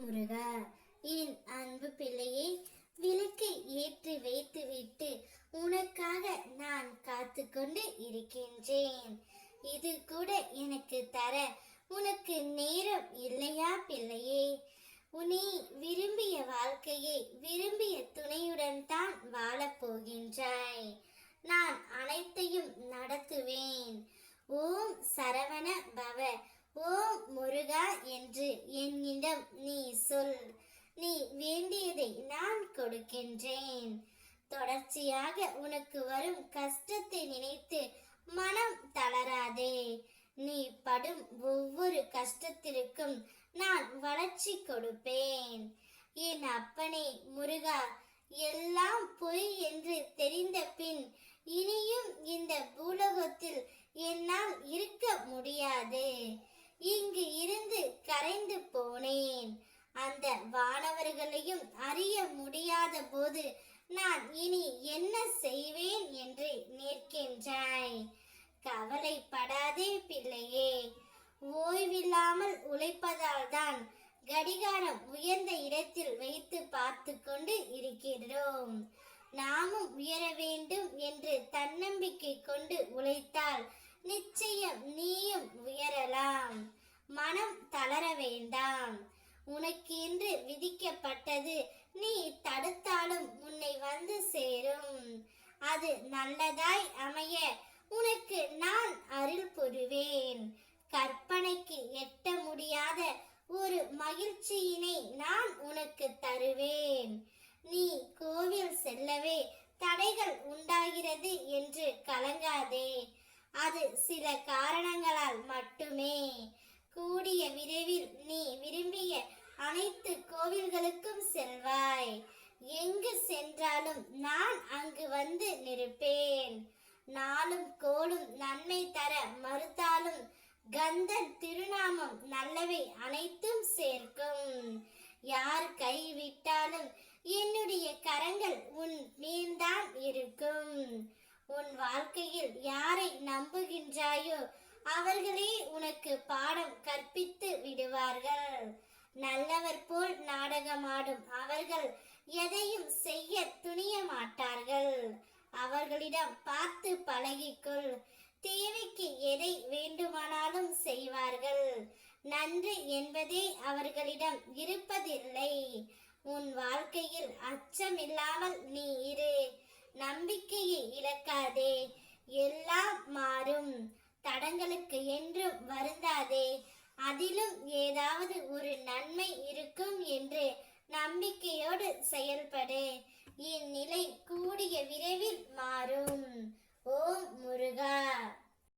முருகா என் அன்பு பிள்ளையை விளக்கு ஏற்றி வைத்துவிட்டு உனக்காக நான் காத்து கொண்டு இருக்கின்றேன். இது கூட எனக்கு தர உனக்கு நேரம் இல்லையா பிள்ளையே? உனி விரும்பிய வாழ்க்கையை விரும்பிய துணையுடன் தான் வாழப் போகின்றாய். நான் அனைத்தையும் நட ஓம் சரவண பவ ஓம் முருகா என்று என்னிடம் நீ சொல் நீ வேண்டியதை நான் கொடுக்கின்றேன். தொடர்ச்சியாக உனக்கு வரும் கஷ்டத்தை நினைத்து மனம் தளராதே. நீ படும் ஒவ்வொரு கஷ்டத்திற்கும் நான் வளர்ச்சி கொடுப்பேன். என் அப்பனே முருகா எல்லாம் பொய் என்று தெரிந்த பின் இனியும் இந்த அந்த வானவர்களையும் அறிய முடியாத போது நான் இனி என்ன செய்வேன் என்று நிற்கின்றாய். கவலைப்படாதே பிள்ளையே ஓய்வில்லாமல் உழைப்பதால் தான் கடிகாரம் உயர்ந்த இடத்தில் வைத்து பார்த்து கொண்டு இருக்கிறோம். நாமும் உயர வேண்டும் என்று தன்னம்பிக்கை கொண்டு உழைத்தால் நிச்சயம் நீயும் உயரலாம். மனம் தளர வேண்டாம். உனக்கு என்று விதிக்கப்பட்டது. நீ தடுத்தாலும் உன்னை வந்து சேரும். அது நல்லதாய் அமைய உனக்கு நான் அருள் புரிவேன். கற்பனைக்கு எட்ட முடியாத ஒரு மகிழ்ச்சியினை நான் உனக்கு தருவேன். நீ கோவில் செல்லவே தடைகள் உண்டாகிறது என்று கலங்காதே. அது சில காரணங்களால் மட்டுமே. கூடிய விரைவில் நீ விரும்பிய அனைத்து கோவில்களுக்கும் செல்வாய். எங்கு சென்றாலும் நான் அங்கு வந்து நிற்பேன். நாளும் கோளும் நன்மை தர மறுத்தாலும் கந்தன் திருநாமம் நல்லவை அனைத்தும் சேர்க்கும். யார் கைவிட்டாலும் என்னுடைய கரங்கள் உன் மீன்தான் இருக்கும். உன் வாழ்க்கையில் யாரை நம்புகின்றாயோ அவர்களே உனக்கு பாடம் கற்பித்து விடுவார்கள். நல்லவர் போல் நாடகமாடும் அவர்கள் எதையும் செய்ய துணிய மாட்டார்கள். அவர்களிடம் பார்த்து பழகிக்கொள். தேவைக்கு எதை வேண்டுமானாலும் செய்வார்கள். நன்றி என்பதே அவர்களிடம் இருப்பதில்லை. உன் வாழ்க்கையில் அச்சமில்லாமல் நீ இரு. நம்பிக்கையை இழக்காதே. எல்லாம் மாறும். தடங்களுக்கு என்றும் வருந்தாதே. அதிலும் ஏதாவது ஒரு நன்மை இருக்கும் என்று நம்பிக்கையோடு செயல்படு. இந்நிலை கூடிய விரைவில் மாறும். ஓம் முருகா.